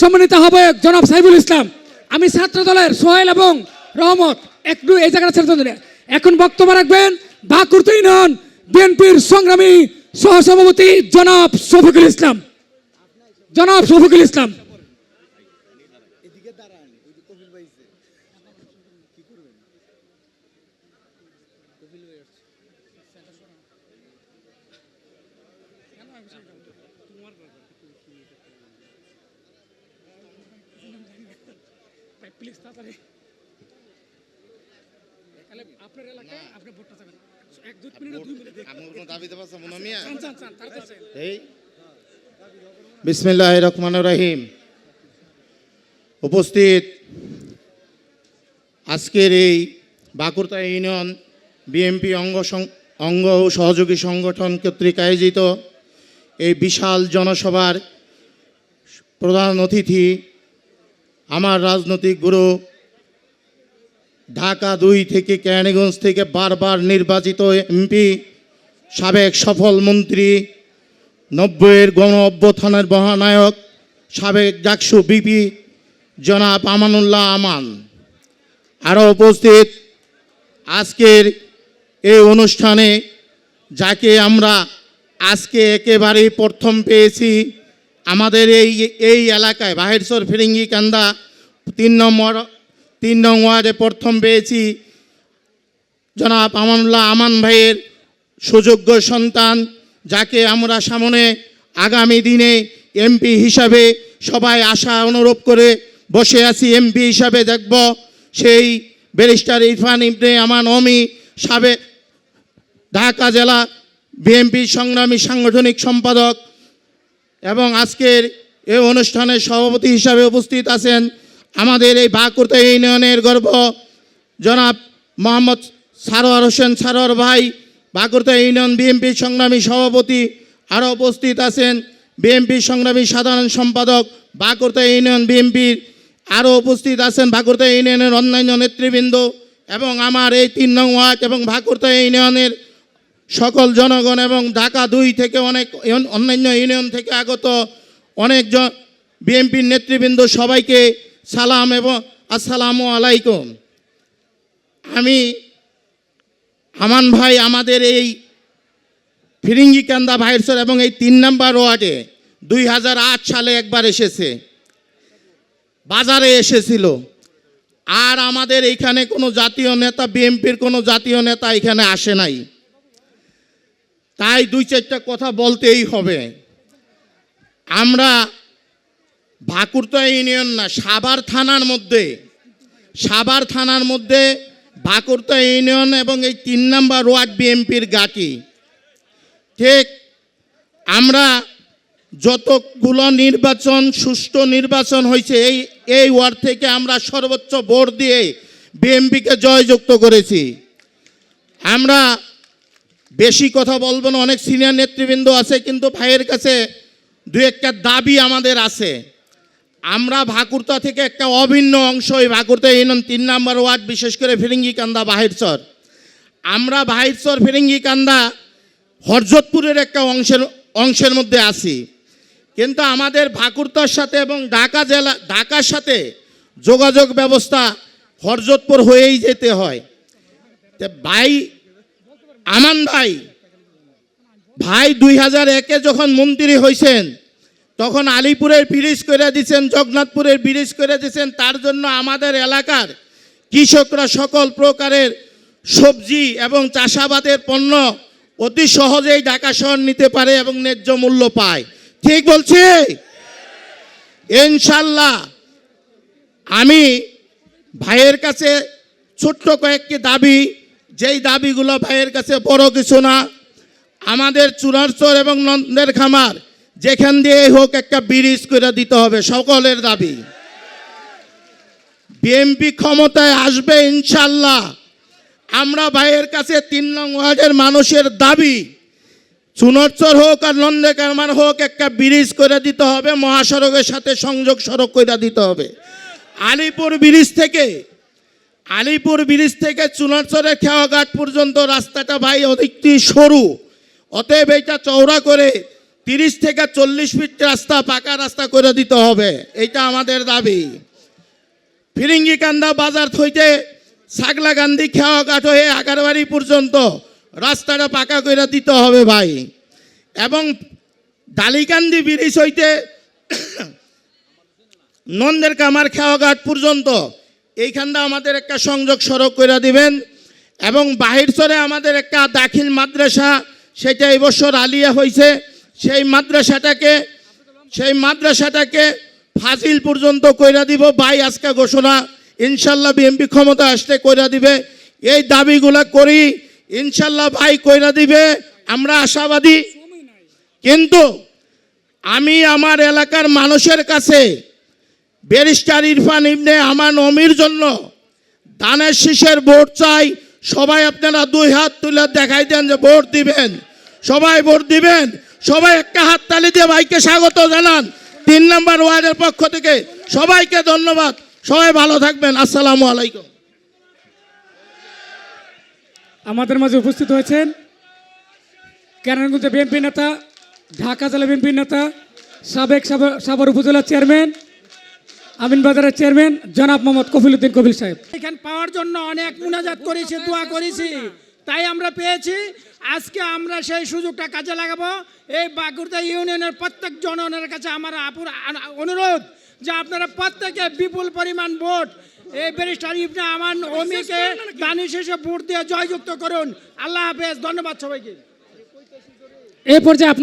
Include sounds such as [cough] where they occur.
সম্মানিত আহ্বায়ক জনাব সাইবুল ইসলাম, আমি ছাত্র দলের সোহেল এবং রহমত, একটু এই জায়গাটা ছেড়ে। এখন বক্তব্য রাখবেন বাকুরতে ইউনিয়ন বিএনপির সংগ্রামী সহসভাপতি জনাব শফিকুল ইসলাম। জনাব শফিকুল ইসলাম। প্লিজ তাড়াতাড়ি। তাহলে আপনার এলাকায় আপনি ভোটটা যাবেন এক দুই মিনিট দুই মিনিট কোনো দাবি মনে মিয়া? চান চান এই। বিসমিল্লাহ রহমান রহিম। উপস্থিত আজকের এই বাঁকুড়া ইউনিয়ন বিএমপি অঙ্গ অঙ্গ ও সহযোগী সংগঠন কর্তৃক আয়োজিত এই বিশাল জনসভার প্রধান অতিথি আমার রাজনৈতিক গুরু, ঢাকা দুই থেকে কেরানীগঞ্জ থেকে বারবার নির্বাচিত এমপি, সাবেক সফল মন্ত্রী, নব্বইয়ের গণ অভ্যুত্থানের মহানায়ক, সাবেক ডাকসু বিপি জনাব আমানুল্লাহ আমান। আরও উপস্থিত আজকের এই অনুষ্ঠানে, যাকে আমরা আজকে একেবারেই প্রথম পেয়েছি আমাদের এই এই এলাকায় বাহেরসর ফিরিঙ্গি কান্দা, তিন নম্বর, তিন নং ওয়ার্ডে প্রথম পেয়েছি জনাব আমানুল্লাহ আমান ভাইয়ের সুযোগ্য সন্তান, যাকে আমরা সামনে আগামী দিনে এমপি হিসাবে সবাই আশা অনুরূপ করে বসে আছি, এমপি হিসাবে দেখব। সেই ব্যারিস্টার ইরফান ইবনে আমান অমি, সাবেক ঢাকা জেলা বিএনপি সংগ্রামী সাংগঠনিক সম্পাদক এবং আজকের এই অনুষ্ঠানের সভাপতি হিসাবে উপস্থিত আছেন আমাদের এই বাঁকুড়া ইউনিয়নের গর্ব, জনাব মোহাম্মদ সারোয়ার হোসেন সারোয়ার ভাই বাঁকুড়া ইউনিয়ন বিএনপি সংগ্রামী সভাপতি আরও উপস্থিত আছেন। বিএনপি সংগ্রামী সাধারণ সম্পাদক বাঁকুড়া ইউনিয়ন বিএনপির আরও উপস্থিত আছেন বাঁকুড়া ইউনিয়নের অন্যান্য নেতৃবৃন্দ এবং আমার এই তিন নং ওয়ার্ড এবং বাঁকুড়া ইউনিয়নের সকল জনগণ এবং ঢাকা দুই থেকে অনেক অন্যান্য ইউনিয়ন থেকে আগত অনেকজন বিএনপির নেতৃবৃন্দ সবাইকে সালাম এবং আসসালামু আলাইকুম। আমি আমান ভাই, আমাদের এই ফিরিঙ্গিকান্দা ভাইরসর এবং এই তিন নাম্বার ওয়ার্ডে দুই হাজার আট সালে একবার এসেছে। বাজারে এসেছিল। আর আমাদের এইখানে কোনো জাতীয় নেতা, বিএনপির কোনো জাতীয় নেতা এখানে আসে নাই। তাই দুই চারটা কথা বলতেই হবে। আমরা ভাকুরতা ইউনিয়ন না সাবার থানার মধ্যে সাবার থানার মধ্যে ভাকুরতা ইউনিয়ন এবং এই তিন নাম্বার ওয়ার্ড বিএমপির গাটি। ঠিক আমরা যতগুলো নির্বাচন, সুষ্ঠু নির্বাচন হয়েছে, এই এই ওয়ার্ড থেকে আমরা সর্বোচ্চ ভোট দিয়ে বিএমপিকে জয়যুক্ত করেছি। আমরা বেশি কথা বলব না, অনেক সিনিয়র নেতৃবৃন্দ আছে, কিন্তু ভাইয়ের কাছে দু একটা দাবি আমাদের আছে। আমরা ভাকুরতা থেকে একটা অভিন্ন অংশ এই ভাকুরতা ইউনিয়ন তিন নম্বর ওয়ার্ড, বিশেষ করে ফিরিঙ্গি কান্দা বাহিরচর আমরা বাহিরচর ফিরিঙ্গি কান্দা হরজতপুরের একটা অংশের অংশের মধ্যে আছি। কিন্তু আমাদের ভাকুরতার সাথে এবং ঢাকা জেলা, ঢাকার সাথে যোগাযোগ ব্যবস্থা হরজতপুর হয়েই যেতে হয়। ভাই আমান ভাই ভাই দুই হাজার একে যখন মন্ত্রী হয়েছেন তখন আলিপুরের ব্রিজ করে দিয়েছেন জগন্নাথপুরের ব্রিজ করে দিয়েছেন তার জন্য আমাদের এলাকার কৃষকরা সকল প্রকারের সবজি এবং চাষাবাদের পণ্য অতি সহজেই ঢাকা শহর নিতে পারে এবং ন্যায্য মূল্য পায়। ঠিক বলছি? ইনশাল্লাহ আমি ভাইয়ের কাছে ছোট্ট কয়েকটি দাবি যেই দাবিগুলো ভাইয়ের কাছে বড় কিছু না, আমাদের চুনারচর এবং নন্দের খামার, যেখান দিয়ে হোক একটা ব্রিজ করে দিতে হবে, সকলের দাবি। বিএমপি ক্ষমতায় আসবে ইনশাল্লাহ। আমরা ভাইয়ের কাছে তিন নং ওয়ার্ডের মানুষের দাবি, চুনরচর হোক আর নন্দে কারমান হোক একটা ব্রিজ করে দিতে হবে, মহাসড়কের সাথে সংযোগ সড়ক করে দিতে হবে। আলিপুর ব্রিজ থেকে আলিপুর ব্রিজ থেকে চুনারচরের খেওয়াঘাট পর্যন্ত রাস্তাটা ভাই অধিকটি সরু। অতএব এইটা চওড়া করে তিরিশ থেকে চল্লিশ ফিট রাস্তা, পাকা রাস্তা করে দিতে হবে। এটা আমাদের দাবি। ফিরিঙ্গিকান্দা বাজার হইতে গান্ধী খেওয়া হয়ে আগারবাড়ি পর্যন্ত রাস্তাটা পাকা করে দিতে হবে ভাই। এবং ডালিকান্দি ব্রিজ হইতে [coughs] নন্দের কামার খেওয়াঘাট পর্যন্ত এইখানটা আমাদের একটা সংযোগ সড়ক করে দিবেন এবং বাহির চরে আমাদের একটা দাখিল মাদ্রাসা, সেটা এবছর আলিয়া হয়েছে সেই মাদ্রাসাটাকে সেই মাদ্রাসাটাকে ফাজিল পর্যন্ত কইরা দিব, বাই আজকে ঘোষণা। ইনশাল্লাহ বিএমপি ক্ষমতা আসলে কইরা দিবে। এই দাবিগুলা করি, ইনশাল্লাহ ভাই কইরা দিবে, আমরা আশাবাদী। কিন্তু আমি আমার এলাকার মানুষের কাছে ব্যারিস্টার ইরফান ইবনে আমার নমির জন্য দানের শীষের ভোট চাই। সবাই আপনারা দুই হাত তুলে দেখাই দেন যে ভোট দিবেন। সবাই ভোট দিবেন। সবাই একটা হাত তালি দিয়ে ভাইকে স্বাগত জানান। তিন নম্বর ওয়ার্ডের পক্ষ থেকে সবাইকে ধন্যবাদ। সবাই ভালো থাকবেন। আসসালামু আলাইকুম। আমাদের মাঝে উপস্থিত হয়েছেন কেরানীগঞ্জের বিএনপি নেতা, ঢাকা জেলা বিএনপি নেতা, সাবেক সাব- সাভার উপজেলা চেয়ারম্যান আমিন বাজারের চেয়ারম্যান জনাব মোহাম্মদ কফিল উদ্দিন কবিল সাহেব। এখানে পাওয়ার জন্য অনেক মুনাজাত করেছি দোয়া করেছি। তাই আমরা পেয়েছি। আজকে আমরা সেই সুযোগটা কাজে লাগাবো। এই বাগুড়া ইউনিয়নের প্রত্যেক জনগণের কাছে আমার আপুর অনুরোধ যে আপনারা প্রত্যেকে বিপুল পরিমাণ ভোট। এই ব্যারিস্টার ইবনে আমান অমিকে দানি শেষে ভোট দিয়ে জয়যুক্ত করুন। আল্লাহ হাফেজ ধন্যবাদ সবাইকে। এই পর্যায়ে